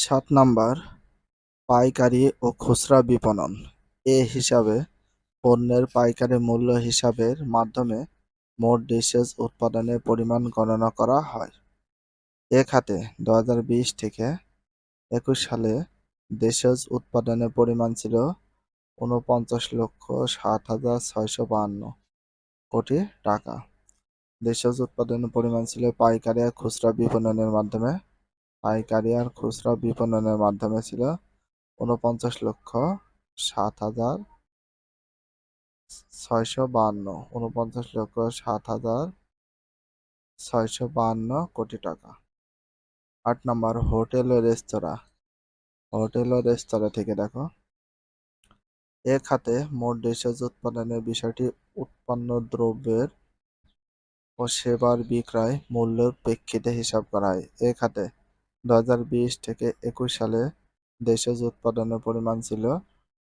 সাত নাম্বার, পাইকারি ও খুচরা বিপণন। এ হিসাবে পণ্যের পাইকারি মূল্য হিসাবের মাধ্যমে মোট ডিশেজ উৎপাদনের পরিমাণ গণনা করা হয়। এ খাতে দু থেকে একুশ সালে দেশজ উৎপাদনের পরিমাণ ছিল ঊনপঞ্চাশ লক্ষ সাত হাজার ছয়শো বাহান্ন কোটি টাকা। দেশজ উৎপাদনের পরিমাণ ছিল পাইকারি খুচরা বিপণনের মাধ্যমে পাইকারি আর খুচরা বিপণনের মাধ্যমে ছিল ঊনপঞ্চাশ লক্ষ সাত হাজার ছয়শো বাহান্ন ঊনপঞ্চাশ লক্ষ সাত হাজার ছয়শো বাহান্ন কোটি টাকা। আট নম্বর, হোটেল ও রেস্তোরাঁ। হোটেল ও রেস্তোরাঁ থেকে দেখো। এ খাতে মোট দেশজ উৎপাদনের বিষয়টি উৎপন্ন দ্রব্যের ও সেবার বিক্রয় মূল্যের প্রেক্ষিতে হিসাব করা হয়। এ খাতে দু হাজার বিশ থেকে একুশ সালে দেশজ উৎপাদনের পরিমাণ ছিল,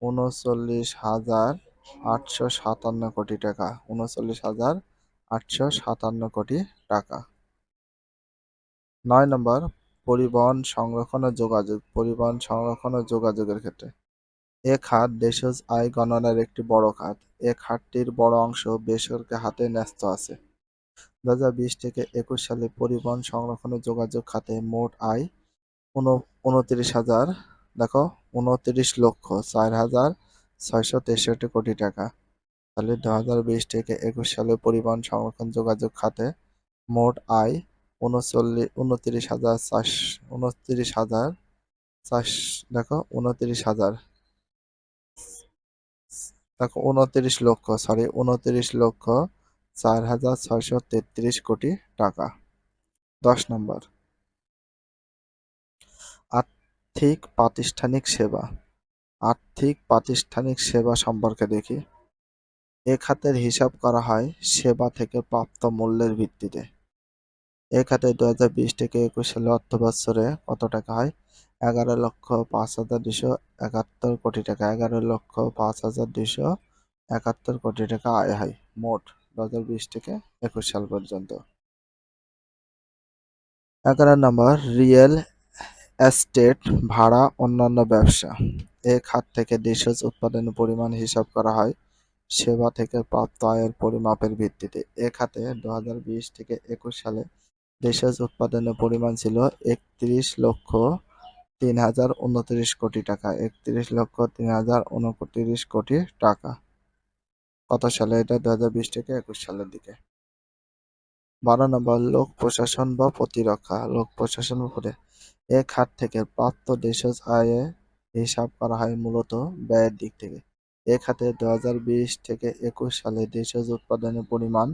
উনচল্লিশ হাজার আটশো সাতান্ন কোটি টাকা। উনচল্লিশ হাজার আটশো সাতান্ন কোটি টাকা। নয় নম্বর, পরিবহন সংরক্ষণ ও যোগাযোগ। পরিবহন সংরক্ষণ ও যোগাযোগের ক্ষেত্রে। এ খাত দেশজ আয় গণনার একটি বড় খাত। এ খাতটির বড় অংশ বেসরকারি হাতে ন্যস্ত আছে। দু হাজার বিশ থেকে একুশ সালে পরিবহন সংরক্ষণ যোগাযোগ খাতে মোট আয় উনত্রিশ হাজার, দেখো, উনত্রিশ লক্ষ, চার হাজার ছয়শো তেষট্টি কোটি টাকা। তাহলে দু হাজার বিশ থেকে একুশ সালে পরিবহন সংরক্ষণ যোগাযোগ খাতে মোট আয় উনচল্লিশ উনত্রিশ হাজার চার উনত্রিশ হাজার চার দেখো, উনত্রিশ হাজার। দেখো, উনত্রিশ লক্ষ সরি উনত্রিশ লক্ষ চার হাজার ছয়শো তেত্রিশ কোটি টাকা। দশ নম্বর। আর্থিক প্রাতিষ্ঠানিক সেবা। আর্থিক প্রাতিষ্ঠানিক সেবা সম্পর্কে দেখি। এ খাতের হিসাব করা হয় সেবা থেকে প্রাপ্ত মূল্যের ভিত্তিতে। এ খাতে দু হাজার বিশ থেকে একুশ সালে অর্থ বছরে কত টাকা হয়? এগারো লক্ষ পাঁচ হাজার দুশো একাত্তর কোটি টাকা। এগারো লক্ষ পাঁচ হাজার দুশো একাত্তর কোটি টাকা আয় হয়। মোট দু হাজার বিশ থেকে একুশ সাল পর্যন্ত। এগারো নম্বর, রিয়েল এস্টেট, ভাড়া, অন্যান্য ব্যবসা। এ খাত থেকে দেশজ উৎপাদনের পরিমাণ হিসাব করা হয়, সেবা থেকে প্রাপ্ত আয়ের পরিমাপের ভিত্তিতে। এ খাতে দু হাজার বিশ থেকে একুশ সালে দেশজ উৎপাদনের পরিমাণ ছিল একত্রিশ লক্ষ তিন হাজার উনত্রিশ কোটি টাকা। একত্রিশ লক্ষ তিন হাজার উনত্রিশ কোটি টাকা। কত সালে? এটা দু হাজার বিশ থেকে একুশ সালের দিকে। বারো নম্বর, লোক প্রশাসন বা প্রতিরক্ষা। লোক প্রশাসন উপরে এ খাত থেকে প্রাপ্ত দেশজ আয়ে হিসাব করা হয় মূলত ব্যয়ের দিক থেকে। এ খাতে দু হাজার বিশ থেকে একুশ সালে দেশজ উৎপাদনের পরিমাণ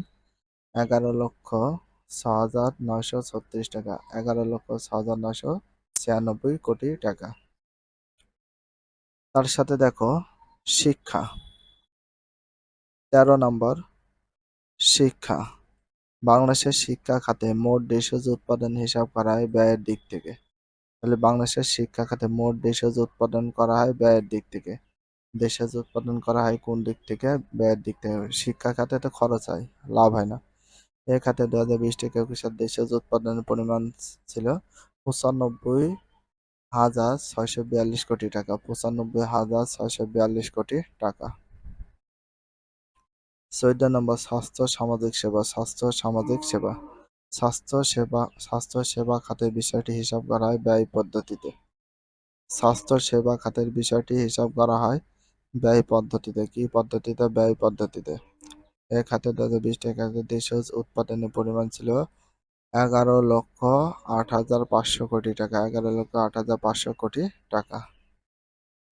এগারো লক্ষ ছ হাজার নয়শো ছত্রিশ টাকা। এগারো লক্ষ ছ হাজার নয়শো ছিয়ানব্বই কোটি টাকা। তার সাথে দেখো শিক্ষা। তেরো নম্বর, শিক্ষা। বাংলাদেশের শিক্ষা খাতে মোট দেশজ উৎপাদন হিসাব করা হয় ব্যয়ের দিক থেকে। তাহলে বাংলাদেশের শিক্ষা খাতে মোট দেশজ উৎপাদন করা হয় ব্যয়ের দিক থেকে। দেশজ উৎপাদন করা হয় কোন দিক থেকে? ব্যয়ের দিক থেকে। শিক্ষা খাতে তো খরচ হয়, লাভ হয় না। এ খাতে দু হাজার বিশ থেকে একুশ সাল দেশজ উৎপাদনের পরিমাণ ছিল পঁচানব্বই হাজার ছয়শো বিয়াল্লিশ কোটি টাকা। পঁচানব্বই হাজার ছয়শো বিয়াল্লিশ কোটি টাকা। চৌদ্দ নম্বর স্বাস্থ্য সামাজিক সেবা স্বাস্থ্য সামাজিক সেবা স্বাস্থ্য সেবা স্বাস্থ্য সেবা খাতের বিষয়টি হিসাব করা হয় ব্যয় পদ্ধতিতে। স্বাস্থ্য সেবা খাতের বিষয়টি হিসাব করা হয় ব্যয় পদ্ধতিতে। কি পদ্ধতিতে? ব্যয় পদ্ধতিতে। এ খাতে দু হাজার বিশ টাকা দেশজ উৎপাদনের পরিমাণ ছিল এগারো লক্ষ আট হাজার পাঁচশো কোটি টাকা। এগারো লক্ষ আট হাজার পাঁচশো কোটি টাকা।